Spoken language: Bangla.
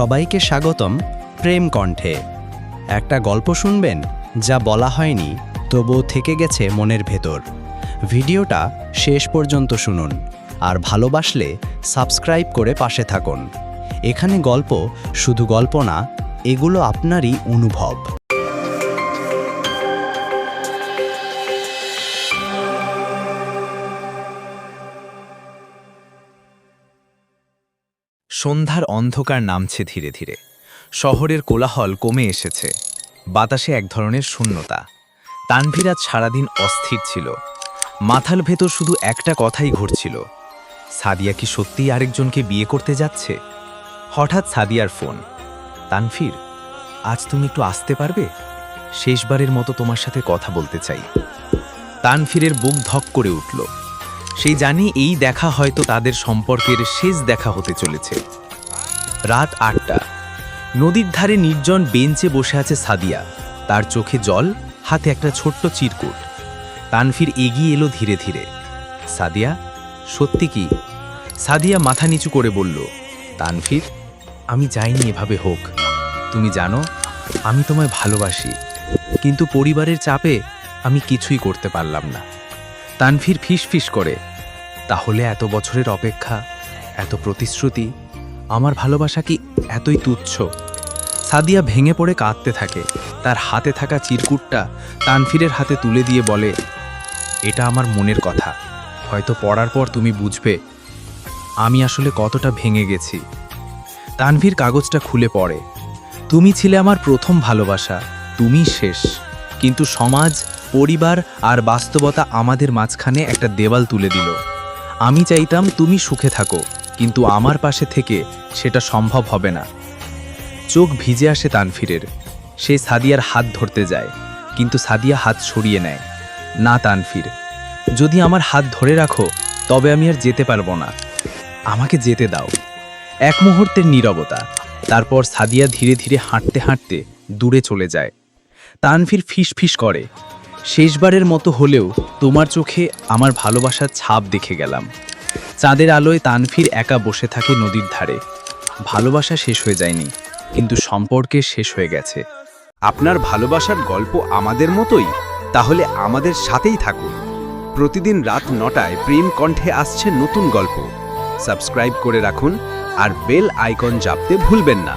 সবাইকে স্বাগতম প্রেম কণ্ঠে। একটা গল্প শুনবেন যা বলা হয়নি, তবুও থেকে গেছে মনের ভেতর। ভিডিওটা শেষ পর্যন্ত শুনুন আর ভালোবাসলে সাবস্ক্রাইব করে পাশে থাকুন। এখানে গল্প শুধু গল্প না, এগুলো আপনারই অনুভব। সন্ধ্যার অন্ধকার নামছে ধীরে ধীরে। শহরের কোলাহল কমে এসেছে। বাতাসে এক ধরনের শূন্যতা। তানভীর আজ সারাদিন অস্থির ছিল। মাথার ভেতর শুধু একটা কথাই ঘুরছিল। সাদিয়া কি সত্যিই আরেকজনকে বিয়ে করতে যাচ্ছে? হঠাৎ সাদিয়ার ফোন। তানভীর, আজ তুমি একটু আসতে পারবে? শেষবারের মতো তোমার সাথে কথা বলতে চাই। তানফিরের বুক ধক করে উঠল। সেই জানি এই দেখা হয়তো তাদের সম্পর্কের শেষ দেখা হতে চলেছে। রাত আটটা। নদীর ধারে নির্জন বেঞ্চে বসে আছে সাদিয়া। তার চোখে জল, হাতে একটা ছোট্ট চিরকুট। তানফির এগিয়ে এলো ধীরে ধীরে। সাদিয়া, সত্যি কি? সাদিয়া মাথা নিচু করে বলল তানফির আমি যাইনি এভাবে হোক। তুমি জানো, আমি তোমায় ভালোবাসি। কিন্তু পরিবারের চাপে আমি কিছুই করতে পারলাম না। তানভীর ফিস ফিস করে তাহলে এত বছরের অপেক্ষা, এত প্রতিশ্রুতি, আমার ভালোবাসা কি এতই তুচ্ছ? সাদিয়া ভেঙে পড়ে কাঁদতে থাকে, তার হাতে থাকা চিরকুটটা তানফিরের হাতে তুলে দিয়ে বলে, এটা আমার মনের কথা, হয়তো পড়ার পর তুমি বুঝবে, আমি আসলে কতটা ভেঙে গেছি। তানভীর কাগজটা খুলে পড়ে, তুমি ছিলে আমার প্রথম ভালোবাসা তুমি শেষ, কিন্তু সমাজ, পরিবার আর বাস্তবতা আমাদের মাঝখানে একটা দেওয়াল তুলে দিল। আমি চাইতাম তুমি সুখে থাকো, কিন্তু আমার পাশে থেকে সেটা সম্ভব হবে না। চোখ ভিজে আসে তানফিরের সে সাদিয়ার হাত ধরতে যায়, কিন্তু সাদিয়া হাত সরিয়ে নেয়। না তানফির যদি আমার হাত ধরে রাখো, তবে আমি আর যেতে পারব না। আমাকে যেতে দাও। এক মুহূর্তের নীরবতা, তারপর সাদিয়া ধীরে ধীরে হাঁটতে হাঁটতে দূরে চলে যায়। তানফির ফিস করে শেষবারের মতো হলেও তোমার চোখে আমার ভালোবাসার ছাপ দেখে গেলাম। চাঁদের আলোয় তানফির একা বসে থাকে নদীর ধারে। ভালোবাসা শেষ হয়ে যায়নি, কিন্তু সম্পর্কে শেষ হয়ে গেছে। আপনার ভালোবাসার গল্প আমাদের মতোই? তাহলে আমাদের সাথেই থাকুন। প্রতিদিন রাত নটায় প্রেম কণ্ঠে আসছে নতুন গল্প। সাবস্ক্রাইব করে রাখুন আর বেল আইকন জাপতে ভুলবেন না।